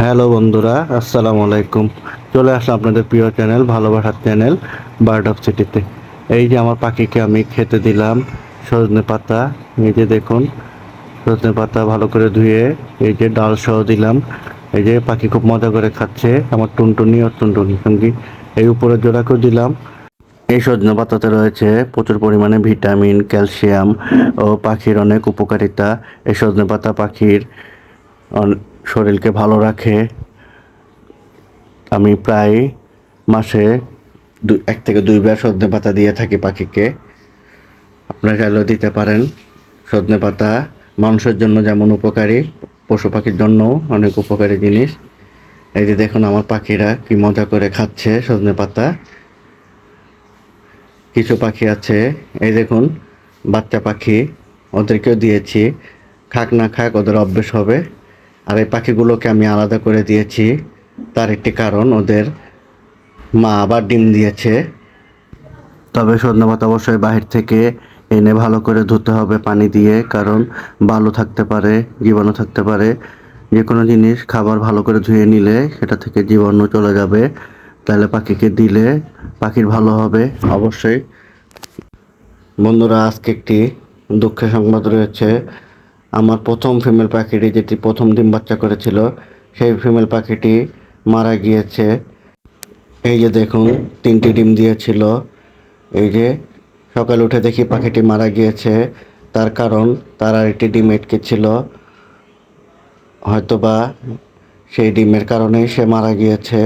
Hello বন্ধুরা, আসসালামু আলাইকুম। চলে আসলাম আপনাদের প্রিয় চ্যানেল, ভালোবাসার চ্যানেল বার্ড অফ সিটিতে এই যে আমার পাখিকে আমি খেতে দিলাম, সজনে পাতা। এই যে দেখুন, সজনে পাতা ভালো করে ধুয়ে এই যে ডাল সহ দিলাম। এই যে পাখি খুব মজা করে খাচ্ছে, আমার টুনটুনি ও টুনটুনি সঙ্গী। এই উপরের জোড়াকেও দিলাম। এই সজনে পাতাতে রয়েছে প্রচুর পরিমাণে ভিটামিন, ক্যালসিয়াম ও পাখির অনেক উপকারিতা। এই সজনে পাতা পাখির শরীরকে ভালো রাখে। আমি প্রায় মাসে দু এক থেকে দুইবার সজনে পাতা দিয়ে থাকি পাখিকে। আপনারা চাইলেও দিতে পারেন। সজনে পাতা মানুষের জন্য যেমন উপকারী, পশু পাখির জন্য অনেক উপকারী জিনিস। এই যে দেখুন আমার পাখিরা কি মজা করে খাচ্ছে সজনে পাতা। কিছু পাখি আছে, এই দেখুন বাচ্চা পাখি, ওদেরকেও দিয়েছি। খাক না খাক ওদের অভ্যেস হবে। আর এই পাখিগুলোকে আমি আলাদা করে দিয়েছি। তার একটি কারণ, ওদের মা আবার ডিম দিয়েছে। তবে পাতা অবশ্যই বাহির থেকে। এনে ভালো করে ধুতে হবে পানি দিয়ে, কারণ বালু থাকতে পারে, জীবাণু থাকতে পারে। যে কোনো জিনিস খাবার ভালো করে ধুয়ে নিলে সেটা থেকে জীবাণু চলে যাবে। তাহলে পাখিকে দিলে পাখির ভালো হবে। অবশ্যই। বন্ধুরা, আজকে একটি দুঃখের সংবাদ রয়েছে। আমার প্রথম ফিমেল পাখিটি যেটি প্রথম ডিম বাচ্চা করেছিল, সেই ফিমেল পাখিটি মারা গিয়েছে। এই যে দেখুন, তিনটি ডিম দিয়েছিল। এই যে সকালে উঠে দেখি পাখিটি মারা গিয়েছে। তার কারণ তার আর একটি ডিম এটকে ছিল। হয়তোবা সেই ডিমের কারণেই সে মারা গিয়েছে।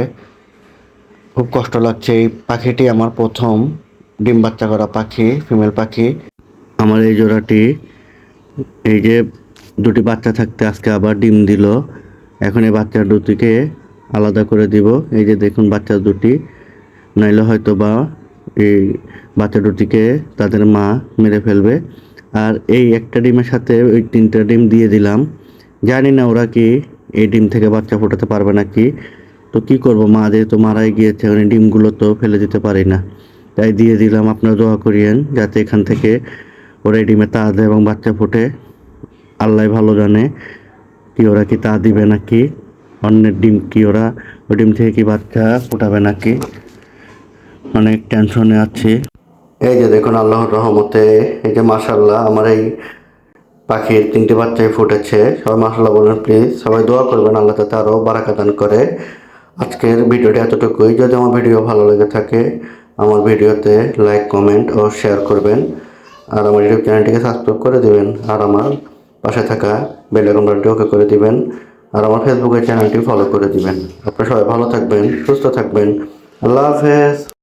খুব কষ্ট লাগছে এই পাখিটি, আমার প্রথম ডিম বাচ্চা করা পাখি ফিমেল পাখি। আমার এই জোড়াটি, এই যে দুটি বাচ্চা থাকতে আজকে আবার ডিম দিল। এখন এই বাচ্চা দুটিকে আলাদা করে দিব। এই যে দেখুন বাচ্চা দুটি। নাইলে হয়তো বা এই বাচ্চা দুটিকে তাদের মা মেরে ফেলবে। আর এই একটা ডিমের সাথে ওই তিনটা ডিম দিয়ে দিলাম। জানি না ওরা কি এই ডিম থেকে বাচ্চা ফোটাতে পারবে নাকি। তো কি করব? মা যেহেতু মারাই গিয়েছে ওই ডিমগুলো তো ফেলে দিতে পারি না। তাই দিয়ে দিলাম, আপনারা দোয়া করিয়েন, যাতে এখান থেকে ওরা এই ডিমে তা দেয় এবং বাচ্চা ফোটে। আল্লাহ ভালো জানে কি ওরা কি তা দিবে নাকি, অন্যের ডিম কি ওরা, ওই ডিম থেকে কি বাচ্চা ফোটাবে নাকি? অনেক টেনশনে আছি। এই যে দেখুন, আল্লাহর রহমতে, এই যে মাশাল্লাহ আমার এই পাখির তিনটে বাচ্চাই ফুটেছে। সবাই মাসাল্লাহ বলেন প্লিজ সবাই দোয়া করবেন, আল্লাহ তাতে আরও বারাকা দান করে। আজকের ভিডিওটি এতটুকুই। যদি আমার ভিডিও ভালো লেগে থাকে, আমার ভিডিওতে লাইক কমেন্ট ও শেয়ার করবেন। আর আমার ইউটিউব চ্যানেলটিকে সাবস্ক্রাইব করে দেবেন। আর আমার পাশে থাকা বেল আইকনটি ওকে করে দিবেন আর আমার ফেসবুকের চ্যানেলটি ফলো করে দিবেন। আপনারা সবাই ভালো থাকবেন, সুস্থ থাকবেন। আল্লাহ হাফেজ।